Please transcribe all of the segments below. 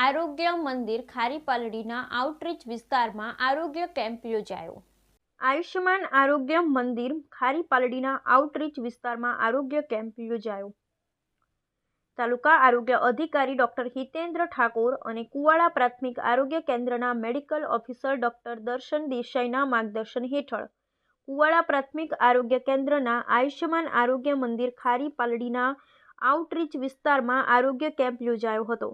આરોગ્ય મંદિર ખારીપાલડીના આઉટરીચ વિસ્તારમાં આરોગ્ય કેમ્પ યોજાયો. આયુષ્યમાન આરોગ્ય મંદિર ખારીપાલડીના આઉટરીચ વિસ્તારમાં આરોગ્ય કેમ્પ યોજાયો. તાલુકા આરોગ્ય અધિકારી ડોક્ટર હિતેન્દ્ર ઠાકોર અને કુવાડા પ્રાથમિક આરોગ્ય કેન્દ્રના મેડિકલ ઓફિસર ડોક્ટર દર્શન દેસાઈના માર્ગદર્શન હેઠળ કુવાડા પ્રાથમિક આરોગ્ય કેન્દ્રના આયુષ્યમાન આરોગ્ય મંદિર ખારી પાલડીના આઉટરીચ વિસ્તારમાં આરોગ્ય કેમ્પ યોજાયો હતો.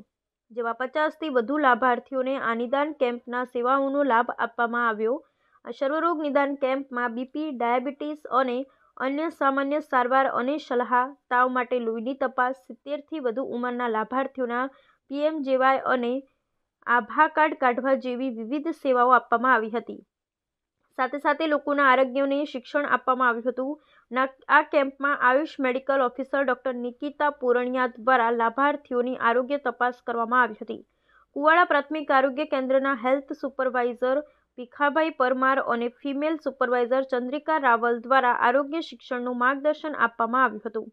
જેમાં પચાસથી વધુ લાભાર્થીઓને આ નિદાન કેમ્પના સેવાઓનો લાભ આપવામાં આવ્યો. આ સર્વરોગ નિદાન કેમ્પમાં બીપી, ડાયાબિટીસ અને અન્ય સામાન્ય સારવાર અને સલાહ તાવ માટે લોહીની તપાસ, સિત્તેરથી વધુ ઉંમરના લાભાર્થીઓના પીએમજેવાય અને આભા કાર્ડ કાઢવા જેવી વિવિધ સેવાઓ આપવામાં આવી હતી. સાથે સાથે લોકોના આરોગ્યને શિક્ષણ આપવામાં આવ્યું હતું. આ કેમ્પમાં Ayush medical officer doctor Nikita Puraniya દ્વારા લાભાર્થીઓની આરોગ્ય તપાસ કરવામાં આવી હતી. કુવાડા પ્રાથમિક આરોગ્ય કેન્દ્રના હેલ્થ સુપરવાઇઝર ભીખાભાઈ પરમાર અને ફિમેલ સુપરવાઇઝર ચંદ્રિકા રાવલ દ્વારા આરોગ્ય શિક્ષણનું માર્ગદર્શન આપવામાં આવ્યું હતું.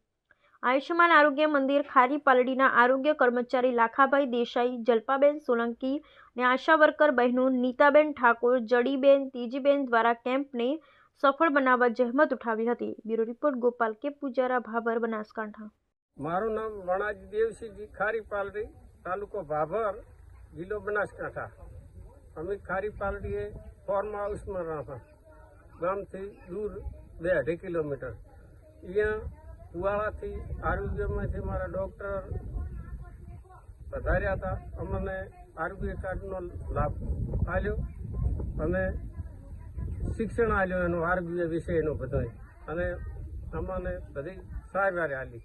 આયુષ્યમાન આરોગ્ય મંદિર ખારી પાલડીના આરોગ્ય કર્મચારી લાખાભાઈ દેસાઈ, જલ્પાબેન સોલંકી અને આશા વર્કર બહેનો નીતાબેન ઠાકોર, જડીબેન તેજીબેન દ્વારા કેમ્પને સફળ બનાવવા જહેમત ઉઠાવી હતી. બ્યુરો રિપોર્ટ, ગોપાલ કે પૂજારા ભાભર, બનાસકાંઠા. મારું નામ વણાજી દેવસિંહજી ખારી પાલડી તાલુકો ભાભર, જિલ્લો બનાસકાંઠા. અમે ખારી પાલડીએ ફોર્મ હાઉસમાં રહ્યા ગામથી દૂર બે અઢી કિલોમીટર. અહીંયા કુવાડાથી આરોગ્યમાંથી મારા ડૉક્ટર પધાર્યા હતા. અમને આરોગ્ય કાર્ડનો લાભ આપ્યો. અને શિક્ષણ આપ્યું એનું આરોગ્ય વિશેનું બધું અને અમને બધી સારવાર આલી.